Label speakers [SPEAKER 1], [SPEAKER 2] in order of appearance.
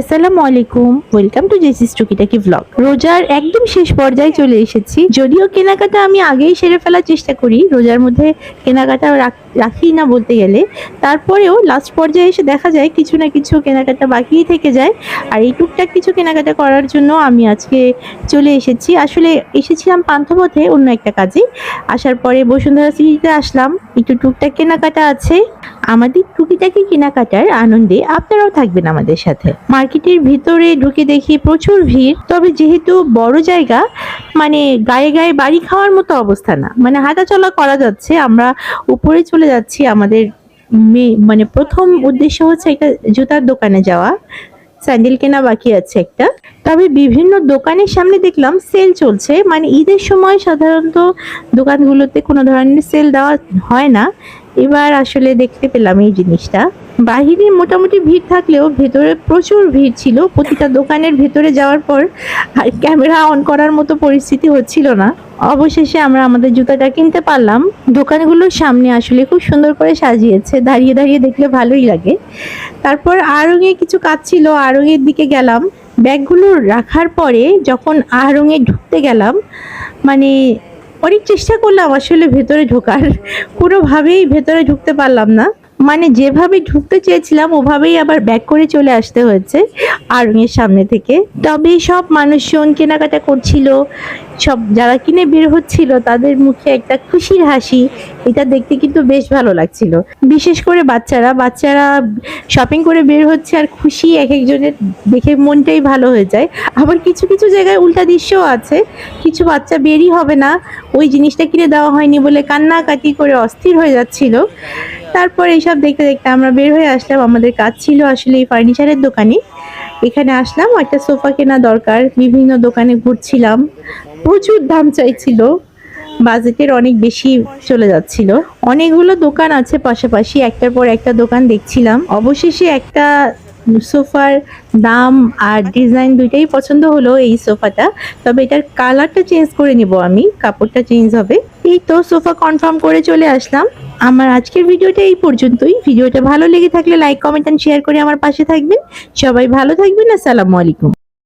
[SPEAKER 1] আসসালামু আলাইকুম। Welcome to জেসিস টুকিটাকি ভ্লগ রোজার একদম শেষ পর্যায়ে চলে এসেছি। যদিও কেনাকাটা আমি আগেই সেরে ফেলার চেষ্টা করি, রোজার মধ্যে কেনাকাটা রাখি না বলতে গেলে। তারপরেও লাস্ট পর্যায়ে এসে দেখা যায় কিছু না কিছু কেনাকাটা বাকিই থেকে যায়। আর এই টুকটাক কিছু কেনাকাটা করার জন্য আমি আজকে চলে এসেছি। আসলে এসেছিলাম পান্থপথে অন্য একটা কাজে। আসার পরে বসুন্ধরা সিটিতে আসলাম। একটু টুকটাক কেনাকাটা আছে। আমাদের টুকিটাকি কেনাকাটার আনন্দে আপনারাও থাকবেন আমাদের সাথে। মার্কেটের ভিতরে ঢুকে দেখি প্রচুর ভিড়। তবে যেহেতু বড় জায়গা মানে গায়ে গায়ে বাড়ি খাওয়ার মতো অবস্থা না। মানে হাঁটাচলা করা যাচ্ছে, আমরা উপরে চলে যাচ্ছি। আমাদের মানে প্রথম উদ্দেশ্য হচ্ছে একটা জুতার দোকানে যাওয়া। স্যান্ডেল কেনা বাকি আছে একটা। তবে বিভিন্ন দোকানের সামনে দেখলাম সেল চলছে। মানে ঈদের সময় সাধারণত দোকানগুলোতে কোনো ধরনের সেল দেওয়া হয় না। এবার আসলে দেখতে পেলাম এই জিনিসটা। বাহিরে মোটামুটি ভিড় থাকলেও ভেতরে প্রচুর ভিড় ছিল। প্রতিটা দোকানের ভেতরে যাওয়ার পর আর ক্যামেরা অন করার মতো পরিস্থিতি হচ্ছিল না। অবশেষে আমরা আমাদের জুতাটা কিনতে পারলাম। দোকানগুলোর সামনে আসলে খুব সুন্দর করে সাজিয়েছে। দাঁড়িয়ে দাঁড়িয়ে দেখলে ভালোই লাগে। তারপর আড়ঙে কিছু কাজ ছিল, আড়ঙের দিকে গেলাম। ব্যাগগুলো রাখার পরে যখন আড়ঙে ঢুকতে গেলাম মানে অনেক চেষ্টা করলাম আসলে ভেতরে ঢোকার। কোনোভাবেই ভেতরে ঢুকতে পারলাম না। মানে যেভাবে ঢুকতে চেয়েছিলাম, ওভাবেই আবার ব্যাক করে চলে আসতে হয়েছে আড়ঙের সামনে থেকে। তবে সব মানুষজন কেনাকাটা করছিল, সব যারা কিনে বের হচ্ছিল, তাদের মুখে একটা খুশির হাসি, এটা দেখতে কিন্তু বেশ ভালো লাগছিল। বিশেষ করে বাচ্চারা বাচ্চারা শপিং করে বের হচ্ছে আর খুশি এক একজনের দেখে মনটাই ভালো হয়ে যায়। আবার কিছু কিছু জায়গায় উল্টা দৃশ্যও আছে, কিছু বাচ্চা বেরই হবে না, ওই জিনিসটা কিনে দেওয়া হয়নি বলে কান্নাকাটি করে অস্থির হয়ে যাচ্ছিল। তারপর এইসব দেখতে দেখতে আমরা বের হয়ে আসলাম। আমাদের কাজ ছিল আসলে এই ফার্নিচারের দোকানে। এখানে আসলাম, একটা সোফা কেনা দরকার। বিভিন্ন দোকানে ঘুরছিলাম। প্রচুর দাম চাইছিল। বাজেটের অনেক বেশি চলে যাচ্ছিল। অনেকগুলো দোকান আছে পাশাপাশি একটার পর একটা দোকান দেখছিলাম। অবশেষে একটা সোফার দাম আর ডিজাইন দুইটাই পছন্দ হলো এই সোফাটা। তবে এটার কালারটা চেঞ্জ করে নিব আমি, কাপড়টা চেঞ্জ হবে। এই তো সোফা কনফার্ম করে চলে আসলাম। আমার আজকের ভিডিওটা এই পর্যন্তই। ভিডিওটা ভালো লেগে থাকলে লাইক, কমেন্ট এন্ড শেয়ার করে আমার পাশে থাকবেন। সবাই ভালো থাকবেন, আসসালামু আলাইকুম।